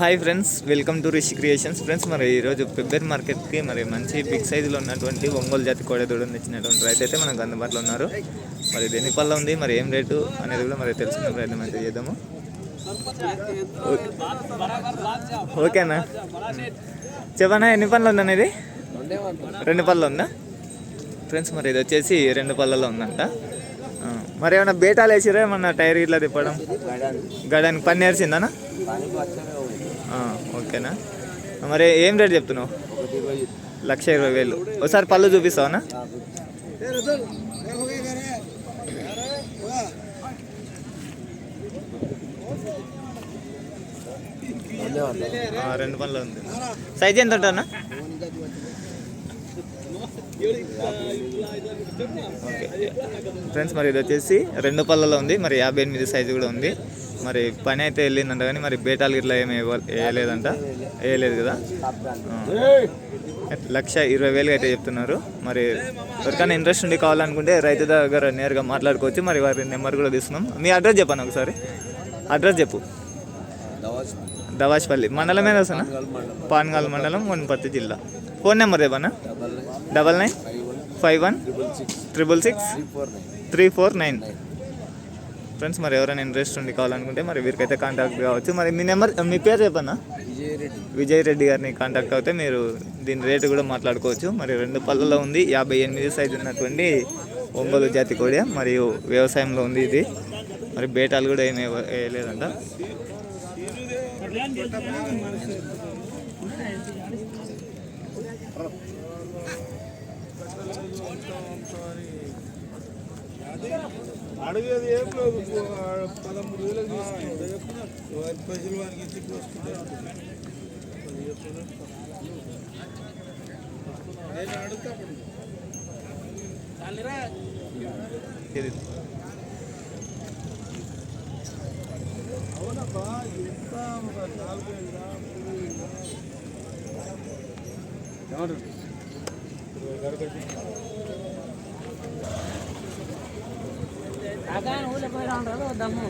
Hi friends welcome to Rishi creations. Friends మరి ఈరోజు ఫిబ్రవరి మార్కెట్కి మరి మంచి బిగ్ సైజులో ఉన్నటువంటి ఒంగోలు జాతి కోడెదూడని తెచ్చినటువంటి రైతు అయితే మనకు అందుబాటులో ఉన్నారు. మరి ఇది ఎన్ని పళ్ళ ఉంది మరి ఏం రేటు అనేది కూడా మరి తెలుసుకునే ప్రయత్నం అయితే చేద్దాము. ఓకే. ఓకేనా? చెప్పనా ఎన్ని పళ్ళు ఉంది అనేది రెండు పళ్ళు ఉందా? ఫ్రెండ్స్ మరి ఇది వచ్చేసి రెండు పళ్ళలో ఉందంట. మరి ఏమైనా బేటాలు వేసిరా? ఏమన్నా టైర్ ఇట్లా తిప్పడం? గడానికి పని నేర్చిందనా ఓకేనా? మరి ఏం రేట్ చెప్తున్నావు? లక్ష ఇరవై వేలు. ఒకసారి పళ్ళు చూపిస్తావునా? రెండు పళ్ళు ఉంది. సైజ్ ఎంత ఉంటానా ఓకే. ఫ్రెండ్స్ మరి ఇది వచ్చేసి రెండు పళ్ళలో ఉంది. మరి యాభై ఎనిమిది సైజు కూడా ఉంది. మరి పని అయితే వెళ్ళిందంట కానీ మరి బేటాలు ఇట్లా ఏమి వేయలేదంట వేయలేదు కదా. లక్ష ఇరవై వేలు అయితే చెప్తున్నారు. మరి ఎవరికైనా ఇంట్రెస్ట్ ఉండి కావాలనుకుంటే రైతు దగ్గర నేరుగా మాట్లాడుకోవచ్చు. మరి వారి నెంబర్ కూడా తీసుకున్నాం మీ అడ్రస్ చెప్పాను ఒకసారి? అడ్రస్ చెప్పు. దవాష్పల్లి. మండలం ఏదో వస్తున్నా పాన్గాల్ మండలం వనపర్తి జిల్లా. ఫోన్ నెంబర్ చెప్పనా? Double nine. Five one triple six three four nine. Friends మరి ఎవరైనా ఇంట్రెస్ట్ ఉండి కావాలనుకుంటే మరి వీరికైతే కాంటాక్ట్ కావచ్చు. మరి మీ నెంబర్ మీ పేరు చెప్పన్నా? విజయ్ రెడ్డి గారిని కాంటాక్ట్ అవుతే మీరు దీని రేటు కూడా మాట్లాడుకోవచ్చు. మరి రెండు పళ్ళలో ఉంది యాభై ఎనిమిది సైజు ఉన్నటువంటి ఒంగోలు జాతి కోడి మరియు వ్యవసాయంలో ఉంది ఇది. మరి బేటాలు కూడా ఏమీ వేయలేదంట. అడిగేది ఏం లేదు. పదమూడు వేలకు తీసుకుంటాడు ప్రజలు వారికి ఇచ్చి పోసుకుంటాడు నేను అడుగుతా అవునబ్బా ఎంత ఒక నాలుగు వేల మూడు వేల దమ్ము